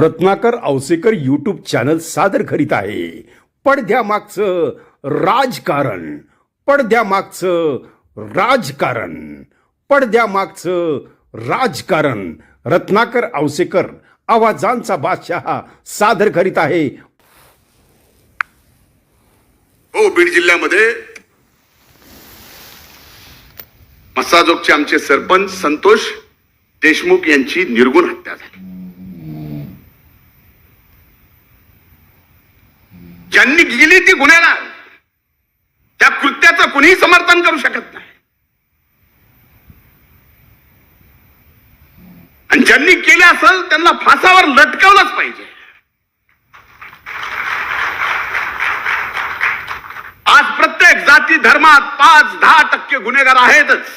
Ratnakar Ausekar YouTube channel सादर करीत आहे. पडद्यामागचं राजकारण. पडद्यामागचं राजकारण. पडद्यामागचं राजकारण. रत्नाकर औसेकर आवाजांचा बादशाह सादर करीत आहे. हो बीड जिल्ह्यामध्ये मसाजोगचे आमचे सरपंच संतोष देशमुख यांची निर्गुण हत्या झाली. ज्यांनी गेली ती गुन्हेगार त्या कृत्याचं कुणीही समर्थन करू शकत नाही. आणि ज्यांनी केलं असेल त्यांना फासावर लटकवलंच पाहिजे. आज प्रत्येक जाती धर्मात पाच दहा टक्के गुन्हेगार आहेतच.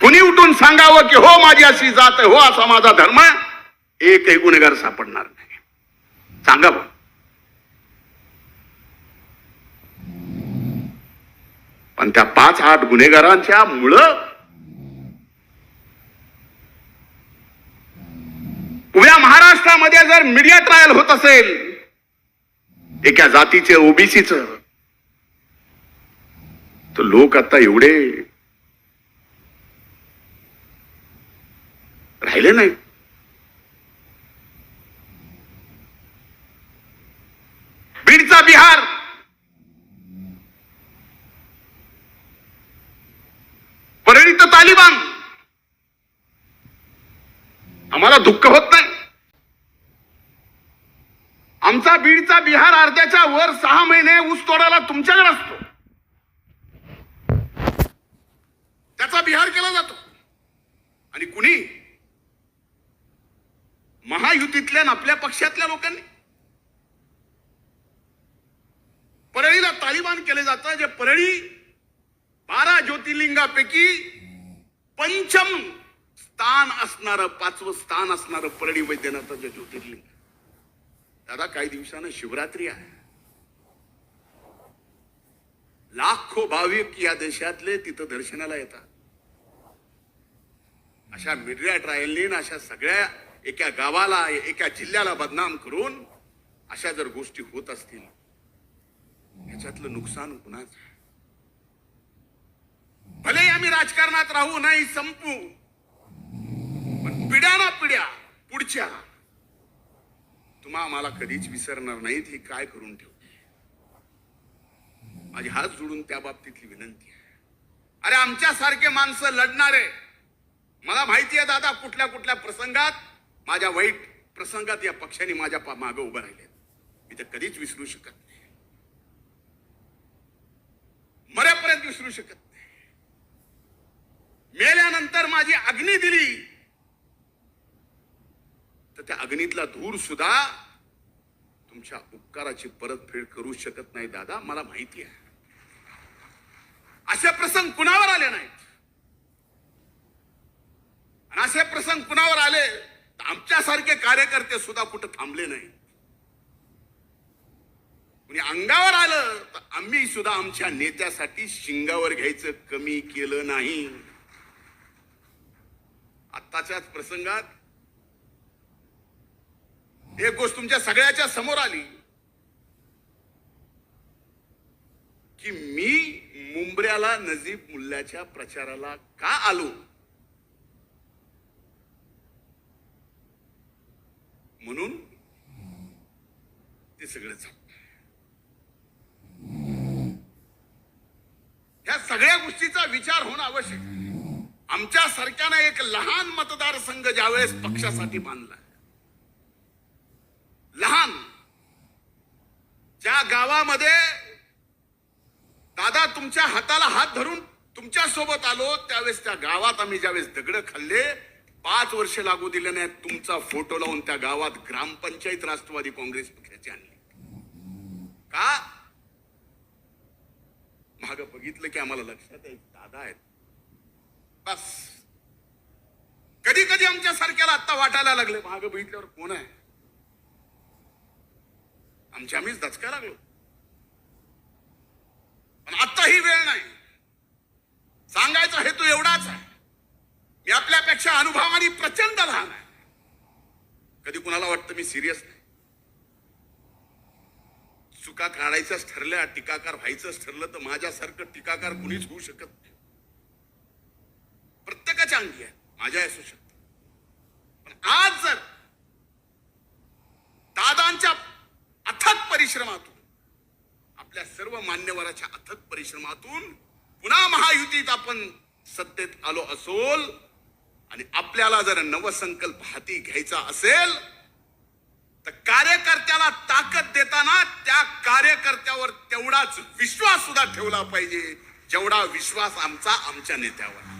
कुणी उठून सांगावं की हो माझी अशी जात आहे हो असा माझा धर्म एकही गुन्हेगार सापडणार सांगावं पण त्या पाच आठ गुन्हेगारांच्या मुळ उभ्या महाराष्ट्रामध्ये जर मीडिया ट्रायल होत असेल एका जातीचे ओबीसीच तर लोक आता एवढे राहिले नाही बीडचा बिहार परळी तर तालिबान. आम्हाला दुःख होत नाही. आमचा बीडचा बिहार अर्ध्याच्या वर सहा महिने ऊस तोडायला तुमच्याकडे असतो. त्याचा बिहार केला जातो. आणि कुणी? महायुतीतल्या आपल्या पक्षातल्या लोकांनी. परळीला तालिबान केले जातं जे परळी बारा ज्योतिर्लिंगापैकी पंचम स्थान असणारं पाचवं स्थान असणारं परळी वैद्यनाथाचं ज्योतिर्लिंग. दादा काही दिवसानं शिवरात्री आहे. लाखो भाविक या देशातले तिथं दर्शनाला येतात. अशा मीडिया ट्रायलनी अशा सगळ्या एका गावाला एका जिल्ह्याला बदनाम करून अशा जर गोष्टी होत असतील याच्यातलं नुकसान कुणाचं? भले आम्ही राजकारणात राहू नाही संपू पण पिढ्या ना पिढ्या पुढच्या. तुम्हा आम्हाला कधीच विसरणार नाहीत हे काय करून ठेवते माझी हात जोडून त्या बाबतीतली विनंती आहे. अरे आमच्यासारखे माणसं लढणारे मला माहिती आहे दादा कुठल्या कुठल्या प्रसंगात माझ्या वाईट प्रसंगात या पक्षाने माझ्या मागे उभं राहिले. मी तर कधीच विसरू शकत नाही. मरेपर्यंत विसरू शकत मेल्यानंतर माझी अग्नी दिली. तर त्या अग्नीतला धूर सुद्धा तुमच्या उपकाराची परतफेड करू शकत नाही दादा. मला माहिती आहे. असे प्रसंग कुणावर आले नाहीत? आणि असे प्रसंग कुणावर आले? तर आमच्यासारखे कार्यकर्ते सुद्धा कुठं थांबले नाही कुणी अंगावर आलं तर आम्ही सुद्धा आमच्या नेत्यासाठी शिंगावर घ्यायचं कमी केलं नाही. आत्ताच्याच प्रसंगात एक गोष्ट तुमच्या सगळ्याच्या समोर आली की मी मुंबऱ्याला नजीब मुल्ल्याच्या प्रचाराला का आलो म्हणून ते सगळं झालं ह्या सगळ्या गोष्टीचा विचार होणं आवश्यक आहे. आमच्या सारख्यानं एक लहान मतदारसंघ ज्यावेळेस पक्षासाठी बांधला लहान. ज्या गावामध्ये दादा तुमच्या हाताला हात धरून तुमच्यासोबत आलो त्यावेळेस त्या गावात आम्ही ज्यावेळेस दगड खाल्ले पाच वर्ष लागू दिले नाही तुमचा फोटो लावून त्या गावात ग्रामपंचायत राष्ट्रवादी काँग्रेस पक्षाची आणली. का? माग बघितलं की आम्हाला लक्षात आहे दादा आहेत. बस. कधी कधी आमच्या सारख्याला आता वाटायला लागले माग बघितल्यावर कोण आहे? आमच्या आम्हीच दचका लागलो. पण आता ही वेळ नाही. सांगायचा हेतू एवढाच आहे. मी आपल्यापेक्षा अनुभवाने प्रचंड लहान कुणाला वाटतं मी सिरियस नाही. चुका काढायचंच ठरल्या टीकाकार व्हायचंच ठरलं तर माझ्यासारखं टीकाकार कुणीच होऊ शकत नाही. प्रत्येकाच्या अंगी आहे. माझ्या असू शकतं. पण आज जर दादांच्या अथक परिश्रमातून आपल्या सर्व मान्यवराच्या अथक परिश्रमातून पुन्हा महायुतीत आपण सत्तेत आलो असोल आणि आपल्याला जर नवसंकल्प हाती घ्यायचा असेल तर कार्यकर्त्याला ताकद देताना त्या कार्यकर्त्यावर तेवढाच विश्वास सुद्धा ठेवला पाहिजे जेवढा विश्वास आमचा आमच्या नेत्यावर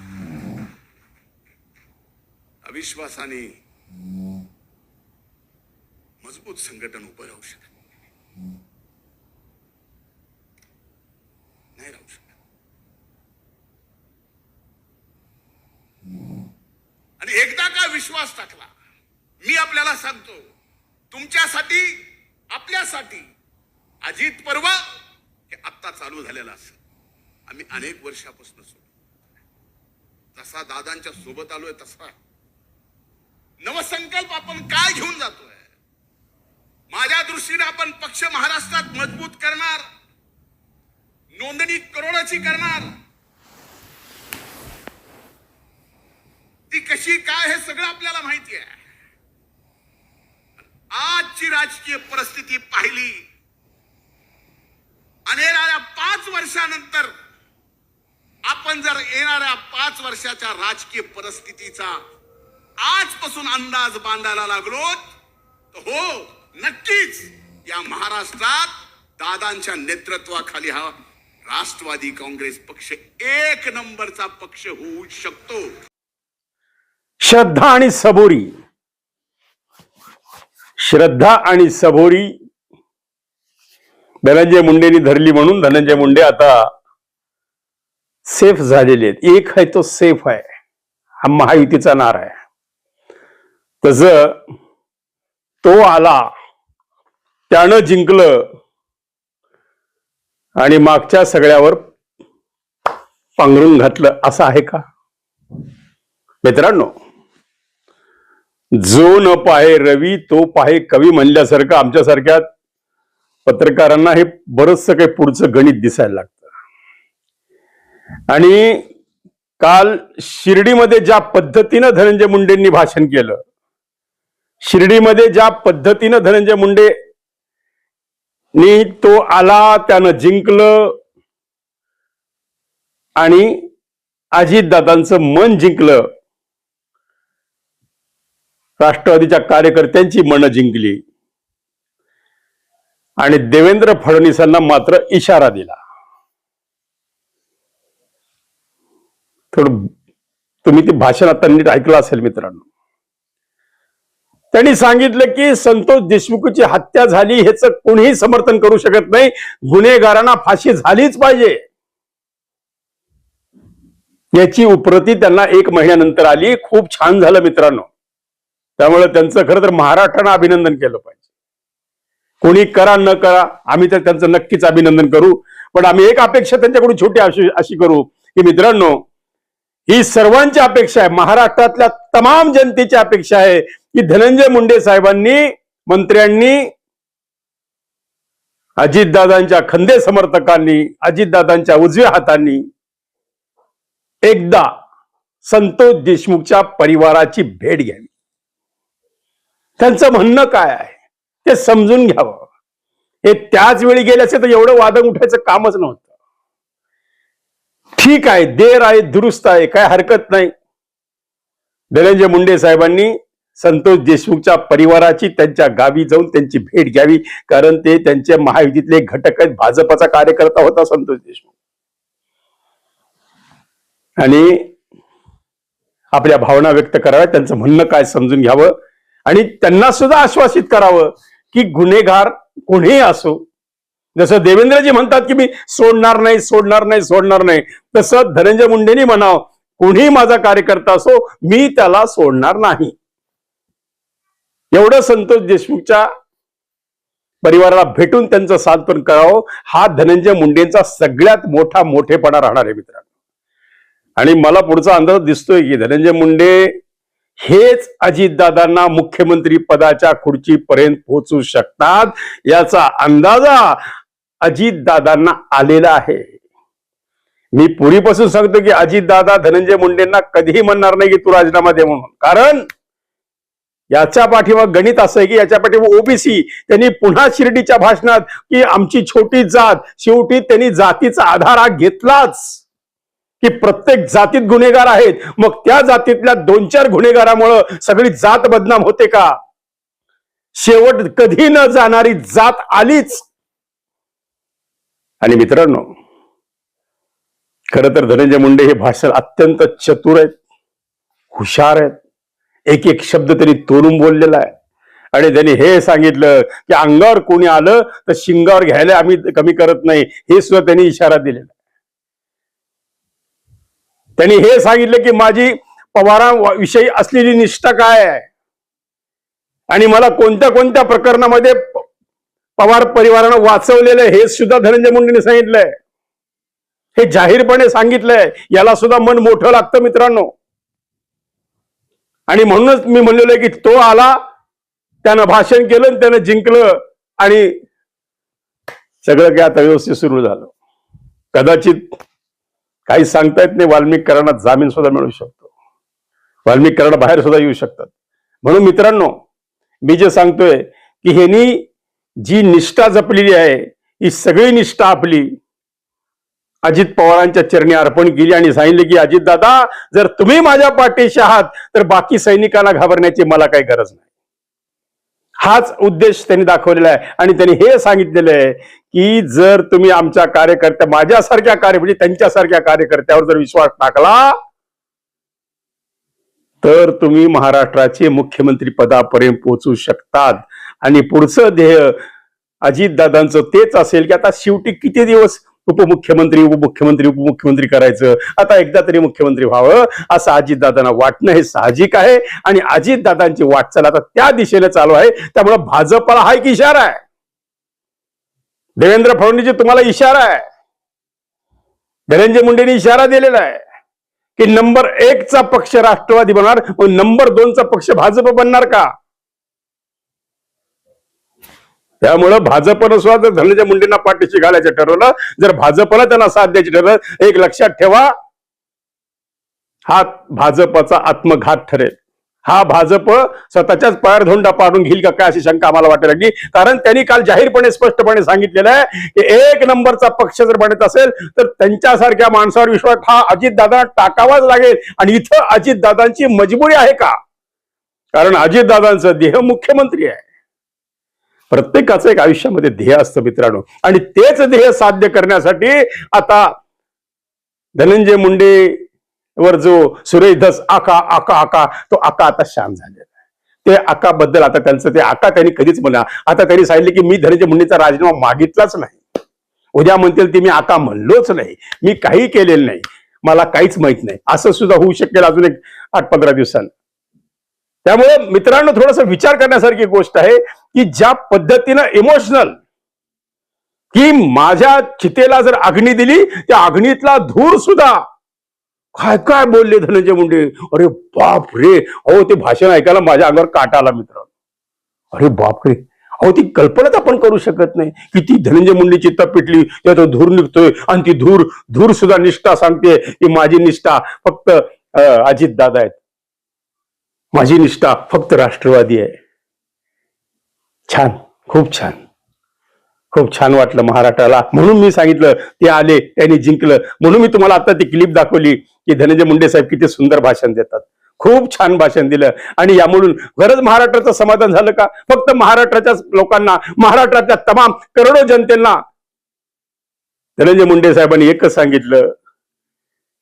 अविश्वासाने मजबूत संघटन उभं राहू शकत नाही. राहू शकत. आणि एकदा का विश्वास टाकला मी आपल्याला सांगतो तुमच्यासाठी आपल्यासाठी अजित पर्व हे आत्ता चालू झालेलं असं आम्ही अनेक वर्षापासून सोडू जसा दादांच्या सोबत आलोय तसा नवसंकल्प आपण काय घेऊन जातोय? माझ्या दृष्टीने आपण पक्ष महाराष्ट्रात मजबूत करणार नोंदणी करोडाची करणार. ती कशी काय हे सगळं आपल्याला माहिती आहे. आजची राजकीय परिस्थिती पाहिली. आणि येणाऱ्या पाच वर्षानंतर आपण जर येणाऱ्या पाच वर्षाच्या राजकीय परिस्थितीचा आजपासून अंदाज बांधायला लागलो तर हो नक्कीच या महाराष्ट्रात दादांच्या नेतृत्वाखाली हा राष्ट्रवादी काँग्रेस पक्ष एक नंबरचा पक्ष होऊ शकतो. श्रद्धा आणि सबोरी. श्रद्धा आणि सबोरी. धनंजय मुंडेनी धरली म्हणून धनंजय मुंडे आता सेफ झालेले आहेत. एक आहे तो सेफ आहे. हा महायुतीचा नारा आहे. तस तो आला त्यानं जिंकलं आणि मागच्या सगळ्यावर पांघरून घातलं. असं आहे का? मित्रांनो जो न पाहे रवी तो पाहे कवी म्हणल्यासारखं आमच्यासारख्या पत्रकारांना हे बरचस काही पुढचं गणित दिसायला लागतं. आणि काल शिर्डीमध्ये ज्या पद्धतीनं धनंजय मुंडेंनी भाषण केलं शिर्डीमध्ये ज्या पद्धतीनं धनंजय मुंडे नी तो आला त्यानं जिंकलं आणि अजितदादांचं मन जिंकलं राष्ट्रवादीच्या कार्यकर्त्यांची मनं जिंकली आणि देवेंद्र फडणवीसांना मात्र इशारा दिला. थोडं तुम्ही ते भाषण आता नीट ऐकलं असेल मित्रांनो. त्यांनी सांगितलं की संतोष देशमुखची हत्या झाली ह्याच कोणीही समर्थन करू शकत नाही. गुन्हेगारांना फाशी झालीच पाहिजे. याची उपरती त्यांना एक महिन्यानंतर आली. खूप छान झालं मित्रांनो. त्यामुळे त्यांचं खरं तर महाराष्ट्रानं अभिनंदन केलं पाहिजे. कोणी करा न करा आम्ही तर त्यांचं नक्कीच अभिनंदन करू. पण आम्ही एक अपेक्षा त्यांच्याकडून छोटी अशी अशी करू की मित्रांनो ही सर्वांची अपेक्षा आहे. महाराष्ट्रातल्या तमाम जनतेची अपेक्षा आहे. की धनंजय मुंडे साहेबांनी मंत्र्यांनी अजितदादांच्या खंदे समर्थकांनी अजितदादांच्या उजव्या हातांनी एकदा संतोष देशमुखच्या परिवाराची भेट घ्यावी. त्यांचं म्हणणं काय आहे? ते समजून घ्यावं. हे त्याच वेळी गेले असते तर एवढं वादन उठायचं कामच नव्हतं. ठीक आहे देर आहे दुरुस्त आहे काय हरकत नाही. धनंजय मुंडे साहेबांनी संतोष देशमुखच्या परिवाराची त्यांच्या गावी जाऊन त्यांची भेट घ्यावी कारण ते त्यांचे महायुतीतले एक घटक आहेत. भाजपचा कार्यकर्ता होता संतोष देशमुख. आणि आपल्या भावना व्यक्त कराव्या त्यांचं म्हणणं काय समजून घ्यावं? आणि त्यांना सुद्धा आश्वासित करावं की गुन्हेगार कोणीही असो जसं देवेंद्रजी म्हणतात की मी सोडणार नाही सोडणार नाही सोडणार नाही तसं धनंजय मुंडेनी म्हणावं कोणीही माझा कार्यकर्ता असो मी त्याला सोडणार नाही. एवढं संतोष देशमुखच्या परिवाराला भेटून त्यांचं सांत्वन करावं हा धनंजय मुंडेंचा सगळ्यात मोठा मोठेपणा राहणार आहे मित्रांनो. आणि मला पुढचा अंदाज दिसतोय की धनंजय मुंडे हेच अजितदादांना मुख्यमंत्री पदाच्या खुर्चीपर्यंत पोहोचू शकतात याचा अंदाजा अजितदादांना आलेला आहे. मी पूर्वीपासून सांगतो की अजितदादा धनंजय मुंडेंना कधीही म्हणणार नाही की तू राजीनामा दे म्हणून. कारण याच्या पाठीमाग गणित असं आहे की याच्या पाठीमाग ओबीसी त्यांनी पुन्हा शिर्डीच्या भाषणात की आमची छोटी जात शेवटी त्यांनी जातीचा आधार हा घेतलाच. की प्रत्येक जातीत गुन्हेगार आहेत. मग त्या जातीतल्या दोन चार गुन्हेगारामुळं सगळी जात बदनाम होते का? शेवट कधी न जाणारी जात आलीच. आणि मित्रांनो खर तर धनंजय मुंडे हे भाषण अत्यंत चतुर आहेत हुशार आहेत. एक एक शब्द तरी तोडून बोललेला आहे. आणि त्यांनी हे सांगितलं की अंगावर कोणी आलं तर शिंगावर घ्यायला आम्ही कमी करत नाही. हे सुद्धा त्यांनी इशारा दिलेला त्यांनी हे सांगितलं की माझी पवारांविषयी असलेली निष्ठा काय आहे? आणि मला कोणत्या कोणत्या प्रकरणामध्ये पवार परिवारानं वाचवलेलं हे सुद्धा धनंजय मुंडेने सांगितलंय. हे जाहीरपणे सांगितलंय. याला सुद्धा मन मोठं लागतं मित्रांनो. आणि म्हणूनच मी म्हणलेलो आहे की तो आला त्यानं भाषण केलं आणि त्यानं जिंकलं आणि सगळं काय आता व्यवस्थित सुरू झालं. कदाचित काही सांगता येत नाही वाल्मिकरांना जामीन सुद्धा मिळू शकतो. वाल्मिकरांना बाहेर सुद्धा येऊ शकतात. म्हणून मित्रांनो मी जे सांगतोय की ह्यांनी जी निष्ठा जपलेली आहे ही सगळी निष्ठा आपली अजित पवारांच्या चरणी अर्पण केली आणि सांगितले की अजित दादा जर तुम्ही माझ्या पाठीशी आहात तर बाकी सैनिकांना घाबरण्याची मला काही गरज नाही. हाच उद्देश त्यांनी दाखवलेला आहे. आणि त्यांनी हे सांगितलेलं आहे की जर तुम्ही आमच्या कार्यकर्त्या माझ्यासारख्या कार्य म्हणजे त्यांच्यासारख्या कार्यकर्त्यावर जर विश्वास टाकला तर तुम्ही महाराष्ट्राचे मुख्यमंत्री पदापर्यंत पोहोचू शकतात. आणि पुढचं ध्येय अजितदादांचं तेच असेल की आता शेवटी किती दिवस उपमुख्यमंत्री उपमुख्यमंत्री उपमुख्यमंत्री करायचं. आता एकदा तरी मुख्यमंत्री व्हावं असं अजितदादांना वाटणं हे साहजिक आहे. आणि अजितदादांची वाटचाल आता त्या दिशेने चालू आहे. त्यामुळे भाजपला हा एक इशारा आहे. देवेंद्र फडणवीसजी तुम्हाला इशारा आहे. धनंजय मुंडेंनी इशारा दिलेला आहे. की नंबर एकचा पक्ष राष्ट्रवादी बनणार नंबर दोनचा पक्ष भाजप बनणार का? त्यामुळं भाजपनं सुद्धा जर धनंजय मुंडेंना पाठीशी घालायचं ठरवलं जर भाजपला त्यांना साथ द्यायची ठरवलं एक लक्षात ठेवा हा भाजपचा आत्मघात ठरेल. हा भाजप स्वतःच्याच पायर धोंडा पाडून घेईल का काय अशी शंका आम्हाला वाटायला लागली कारण त्यांनी काल जाहीरपणे स्पष्टपणे सांगितलेलं आहे की एक नंबरचा पक्ष जर बनत असेल तर त्यांच्यासारख्या माणसावर विश्वास हा अजितदादा टाकावाच लागेल. आणि इथं अजितदादांची मजबुरी आहे का? कारण अजितदादांचं देह मुख्यमंत्री आहे. प्रत्येकाचं एक आयुष्यामध्ये ध्येय असतं मित्रांनो. आणि तेच ध्येय साध्य करण्यासाठी आता धनंजय मुंडे वर जो सुरेश धस आका आका आका तो आका आता शांत झालेला ते आका बद्दल आता त्यांचं ते आका त्यांनी कधीच म्हणा आता त्यांनी सांगितले की मी धनंजय मुंडेचा राजीनामा मागितलाच नाही. उद्या म्हणतील ते मी आका म्हणलोच नाही. मी काही केलेलं नाही. मला काहीच माहीत नाही. असं सुद्धा होऊ शकेल अजून एक आठ पंधरा दिवसांनी. त्यामुळे मित्रांनो थोडासा विचार करण्यासारखी गोष्ट आहे की ज्या पद्धतीनं इमोशनल की माझ्या चितेला जर अग्नी दिली त्या अग्नीतला धूर सुद्धा काय काय बोलले धनंजय मुंडे? अरे बाप रे! अहो ते भाषण ऐकायला माझ्या अंगावर काटा आला मित्र अरे बाप रे! अहो ती कल्पनाच आपण करू शकत नाही. की ती धनंजय मुंडे चित्ता त्या तो धूर निघतोय आणि ती धूर धूर सुद्धा निष्ठा सांगते की माझी निष्ठा फक्त अजित दादा आहेत. माझी निष्ठा फक्त राष्ट्रवादी आहे. छान खूप छान. खूप छान वाटलं महाराष्ट्राला. म्हणून मी सांगितलं ते आले त्यांनी जिंकलं. म्हणून मी तुम्हाला आता ती क्लिप दाखवली की धनंजय मुंडे साहेब किती सुंदर भाषण देतात. खूप छान भाषण दिलं. आणि यामधून खरंच महाराष्ट्राचं समाधान झालं का? फक्त महाराष्ट्राच्या लोकांना महाराष्ट्राच्या तमाम करोडो जनतेला. धनंजय मुंडे साहेबांनी एकच सांगितलं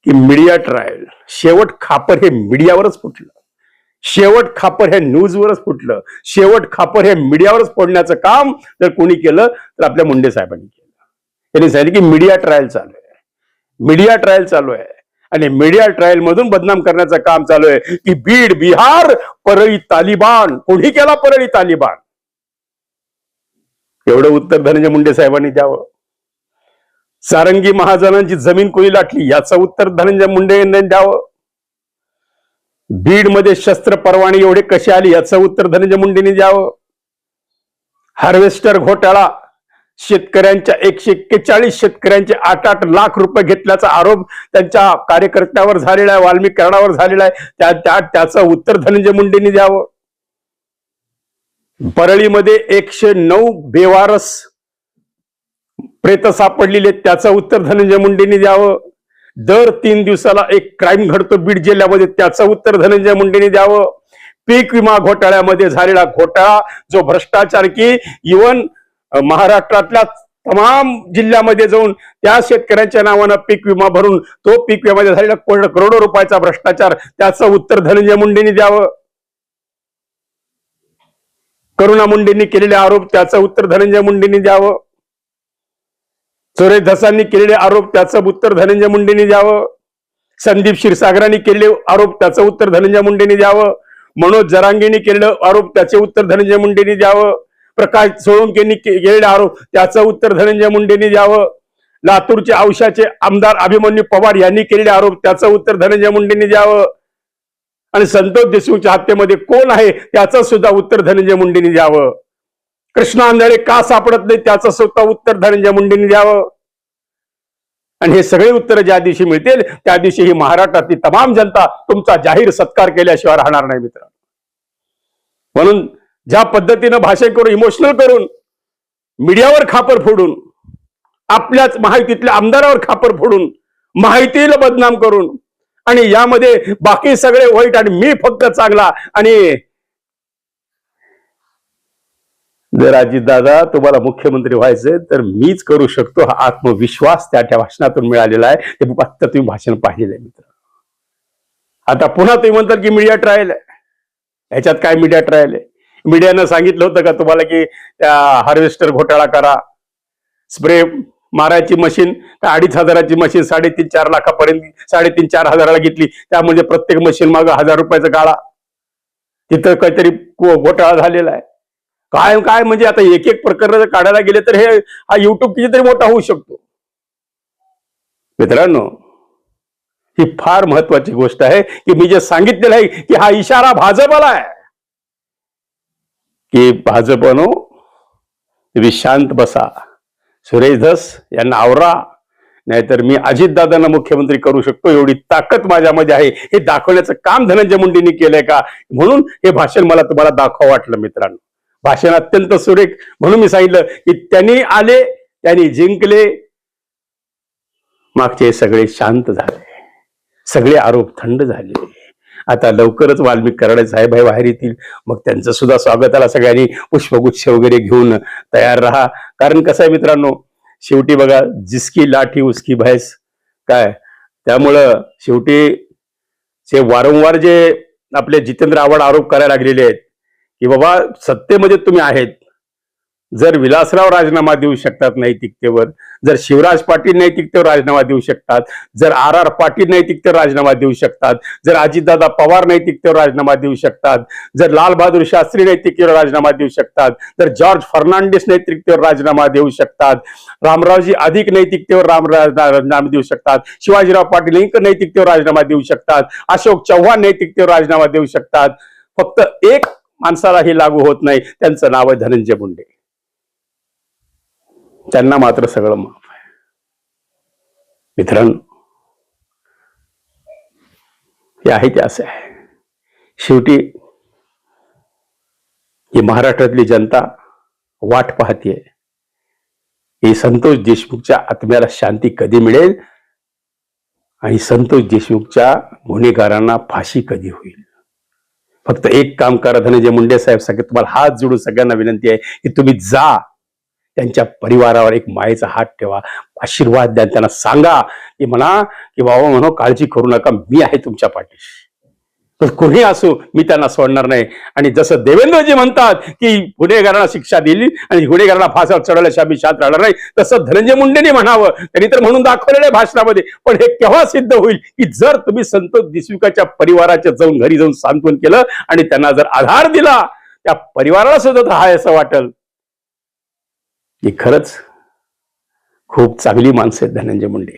की मीडिया ट्रायल शेवट खापर हे मीडियावरच फुटलं. शेवट खापर हे न्यूजवरच फुटलं. शेवट खापर हे मीडियावरच फोडण्याचं काम जर कोणी केलं तर आपल्या मुंडे साहेबांनी केलं. त्यांनी सांगितलं की मीडिया ट्रायल चालू आहे. मीडिया ट्रायल चालू आहे. आणि मीडिया ट्रायल मधून बदनाम करण्याचं काम चालू आहे की बीड बिहार परळी तालिबान. कोणी केला परळी तालिबान? एवढं उत्तर धनंजय मुंडे साहेबांनी द्यावं. सारंगी महाजनांची जमीन कोणी लाटली याचं उत्तर धनंजय मुंडे यांनी द्यावं. बीडमध्ये शस्त्र परवाने एवढे कसे आले याचं उत्तर धनंजय मुंडेने द्यावं. हार्वेस्टर घोटाळा शेतकऱ्यांच्या एकशे एक्केचाळीस शेतकऱ्यांचे आठ आठ लाख रुपये घेतल्याचा आरोप त्यांच्या कार्यकर्त्यावर झालेला आहे वाल्मिक करणावर झालेला आहे. त्या त्या त्याचं उत्तर धनंजय मुंडेंनी द्यावं. परळीमध्ये एकशे नऊ बेवारस प्रेत सापडलेले त्याचं उत्तर धनंजय मुंडेंनी द्यावं. दर तीन दिवसाला एक क्राईम घडतो बीड जिल्ह्यामध्ये. त्याचं उत्तर धनंजय मुंडेंनी द्यावं. पीक विमा घोटाळ्यामध्ये झालेला घोटाळा जो भ्रष्टाचार की इवन महाराष्ट्रातल्या तमाम जिल्ह्यामध्ये जाऊन त्या शेतकऱ्यांच्या नावानं पीक विमा भरून तो पीक विम्यामध्ये झालेला करोडो रुपयाचा भ्रष्टाचार त्याचं उत्तर धनंजय मुंडेंनी द्यावं. करुणा मुंडेंनी केलेले आरोप त्याचं उत्तर धनंजय मुंडेंनी द्यावं. सुरेश धसांनी केलेले आरोप त्याचं उत्तर धनंजय मुंडेंनी द्यावं. संदीप क्षीरसागरांनी केलेले आरोप त्याचं उत्तर धनंजय मुंडेंनी द्यावं. मनोज जरांगेंनी केलेलं आरोप त्याचे उत्तर धनंजय मुंडेंनी द्यावं. प्रकाश सोळंकेंनी के- केलेले आरोप त्याचं उत्तर धनंजय मुंडेंनी द्यावं. लातूरचे औशाचे आमदार अभिमन्यू पवार यांनी केलेले आरोप त्याचं उत्तर धनंजय मुंडेंनी द्यावं. आणि संतोष देशमुखच्या हत्येमध्ये कोण आहे त्याचं सुद्धा उत्तर धनंजय मुंडेंनी द्यावं. कृष्णा आंधळे का सापडत नाही त्याचं स्वतः उत्तर धनंजय मुंडेंनी द्यावं. आणि हे सगळे उत्तर ज्या दिवशी मिळतील त्या दिवशी ही महाराष्ट्रातली तमाम जनता तुमचा जाहीर सत्कार केल्याशिवाय राहणार नाही मित्र म्हणून ज्या पद्धतीनं भाषण करून इमोशनल करून मीडियावर खापर फोडून आपल्याच माहितीतल्या आमदारावर खापर फोडून माहितीला बदनाम करून आणि यामध्ये बाकी सगळे वाईट आणि मी फक्त चांगला आणि जर अजितदादा तुम्हाला मुख्यमंत्री व्हायचंय तर मीच करू शकतो. हा आत्मविश्वास त्या त्या भाषणातून मिळालेला आहे. ते आत्ता तुम्ही भाषण पाहिलेलं आहे मित्र. आता पुन्हा तुम्ही म्हणतात की मीडिया ट्रायल आहे. ह्याच्यात काय मीडिया ट्रायल आहे? मीडियानं सांगितलं होतं का तुम्हाला की त्या हार्वेस्टर घोटाळा करा. स्प्रे मारायची मशीन अडीच हजाराची मशीन साडेतीन चार लाखापर्यंत साडेतीन चार हजाराला घेतली. त्यामध्ये प्रत्येक मशीन मागं हजार रुपयाचा गाळा. तिथं काहीतरी घोटाळा झालेला आहे. काय काय म्हणजे आता एक एक प्रकरण जर काढायला गेले तर हे हा युट्यूब कितीतरी मोठा होऊ शकतो. मित्रांनो ही फार महत्वाची गोष्ट आहे की मी जे सांगितलेलं आहे की हा इशारा भाजपला आहे. की भाजपनो तुम्ही शांत बसा. सुरेश धस यांना आवरा. नाहीतर मी अजितदादांना मुख्यमंत्री करू शकतो. एवढी ताकद माझ्यामध्ये आहे. हे दाखवण्याचं काम धनंजय मुंडेंनी केलंय का? म्हणून हे भाषण मला तुम्हाला दाखवा वाटलं मित्रांनो. भाषण अत्यंत सुरेख म्हणून मी सांगितलं की त्यांनी आले त्यांनी जिंकले. मागचे सगळे शांत झाले. सगळे आरोप थंड झाले. आता लवकरच वाल्मिक कराडे साहेब हे बाहेर येतील. मग त्यांचं सुद्धा स्वागताला सगळ्यांनी. पुष्पगुच्छ वगैरे घेऊन तयार राहा. कारण कसं आहे मित्रांनो शेवटी बघा जिसकी लाठी उसकी भैस. काय? त्यामुळं शेवटी जे वारंवार जे आपले जितेंद्र आव्हाड आरोप करायला लागलेले आहेत की बाबा सत्तेमध्ये तुम्ही आहेत. जर विलासराव राजीनामा देऊ शकतात नैतिकतेवर जर शिवराज पाटील नैतिकतेवर राजीनामा देऊ शकतात जर आर आर पाटील नैतिकतेवर राजीनामा देऊ शकतात जर अजितदादा पवार नैतिकतेवर राजीनामा देऊ शकतात जर लालबहादूर शास्त्री नैतिकतेवर राजीनामा देऊ शकतात जर जॉर्ज फर्नांडिस नैतिकतेवर राजीनामा देऊ शकतात रामरावजी अधिक नैतिकतेवर राम राजीनामा देऊ शकतात शिवाजीराव पाटील इंक नैतिकतेवर राजीनामा देऊ शकतात अशोक चव्हाण नैतिकतेवर राजीनामा देऊ शकतात. फक्त एक माणसालाही लागू होत नाही. त्यांचं नाव आहे धनंजय मुंडे. त्यांना मात्र सगळं माफ आहे. मित्रांनो हे आहे ते असं आहे. शेवटी ही महाराष्ट्रातली जनता वाट पाहतीये. ही संतोष देशमुखच्या आत्म्याला शांती कधी मिळेल? आणि संतोष देशमुखच्या गुन्हेगारांना फाशी कधी होईल? फक्त एक काम करा धनंजय मुंडे साहेब सगळे तुम्हाला हात जोडून सगळ्यांना विनंती आहे की तुम्ही जा. त्यांच्या परिवारावर एक मायेचा हात ठेवा. आशीर्वाद द्या त्यांना सांगा की म्हणा की बाबा म्हणो काळजी करू नका मी आहे तुमच्या पाठीशी. तर कोणी असो मी त्यांना सोडणार नाही. आणि जसं देवेंद्रजी म्हणतात की गुन्हेगारांना शिक्षा दिली आणि गुन्हेगारांना फासावर चढवल्याशिवाय मी शांत राहणार नाही तसं धनंजय मुंडेंनी म्हणावं. त्यांनी तर म्हणून दाखवलेलं आहे भाषणामध्ये. पण हे केव्हा सिद्ध होईल की जर तुम्ही संतोष दिसविकाच्या परिवाराच्या जाऊन घरी जाऊन सांत्वन केलं आणि त्यांना जर आधार दिला त्या परिवाराला सुद्धा हाय असं वाटल. की खरंच खूप चांगली माणसं आहेत धनंजय मुंडे.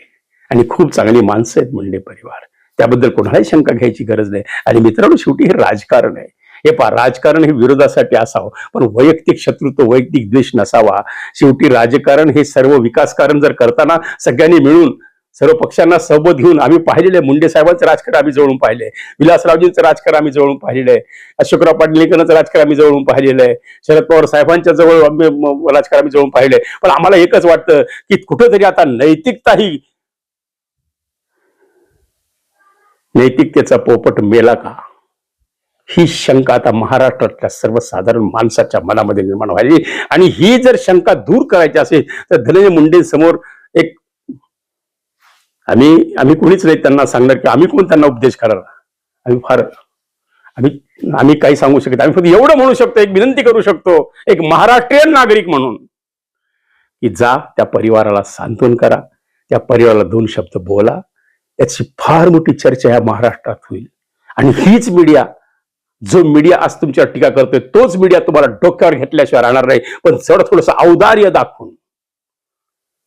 आणि खूप चांगली माणसं आहेत मुंडे परिवार. त्याबद्दल कोणालाही शंका घ्यायची गरज नाही. आणि मित्रांनो शेवटी हे राजकारण आहे. हे पहा राजकारण हे विरोधासाठी असावं पण वैयक्तिक शत्रुत्व वैयक्तिक द्वेष नसावा. शेवटी राजकारण हे सर्व विकासकारण जर करताना सगळ्यांनी मिळून सर्व पक्षांना सोबत घेऊन आम्ही पाहिलेले मुंडे साहेबांचं राजकारण आम्ही जवळून पाहिले विलासरावजींचं राजकारण आम्ही जवळून पाहिलेलं आहे. अशोकराव पाटील राजकारण आम्ही जवळून पाहिलेलं आहे. शरद पवार साहेबांच्या जवळ आम्ही राजकारण आम्ही जवळून पाहिलंय. पण आम्हाला एकच वाटतं की कुठेतरी आता नैतिकता ही नैतिकतेचा पोपट मेला का? ही शंका आता महाराष्ट्रातल्या सर्वसाधारण माणसाच्या मनामध्ये निर्माण व्हायची. आणि ही जर शंका दूर करायची असेल तर धनंजय मुंडेंसमोर एक आम्ही आम्ही कोणीच नाही त्यांना सांगणार की आम्ही कोण त्यांना उपदेश करणार? आम्ही फार आम्ही आम्ही काही सांगू शकत आम्ही फक्त एवढं म्हणू शकतो एक विनंती करू शकतो एक महाराष्ट्रीयन नागरिक म्हणून की जा त्या परिवाराला सांत्वन करा. त्या परिवाराला दोन शब्द बोला. याची फार मोठी चर्चा ह्या महाराष्ट्रात होईल. आणि हीच मीडिया जो मीडिया आज तुमच्यावर टीका करतोय तोच मीडिया तुम्हाला डोक्यावर घेतल्याशिवाय राहणार नाही. पण जड थोडस औदार्य दाखवून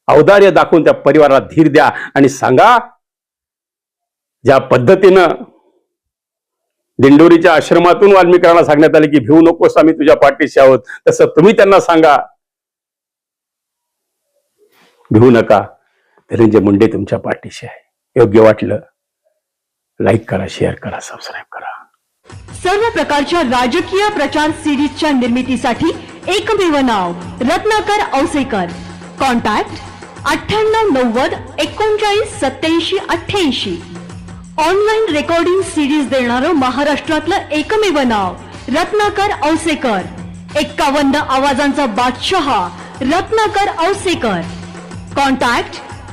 औदार्य दाखवून त्या परिवाराला धीर द्या आणि सांगा ज्या पद्धतीनं दिंडोरीच्या आश्रमातून वाल्मिकांना सांगण्यात आले की भिवू नकोस आम्ही तुझ्या पाठीशी आहोत. तसं तुम्ही त्यांना सांगा. भिवू नका धनंजय मुंडे तुमच्या पाठीशी आहे योग्य वाटलं लाईक करा शेअर करा सबस्क्राईब करा. सर्व प्रकारच्या राजकीय प्रचार सिरीजच्या निर्मितीसाठी एकमेव नाव रत्नाकर औसेकर. कॉन्टॅक्ट अठ्ठ्याण्णव नव्वद एकोणचाळीस सत्याऐंशी अठ्ठ्याऐंशी. ऑनलाईन रेकॉर्डिंग सिरीज देणारं महाराष्ट्रातलं एकमेव नाव रत्नाकर औसेकर. एक्कावन्न आवाजांचा बादशहा रत्नाकर औसेकर. कॉन्टॅक्ट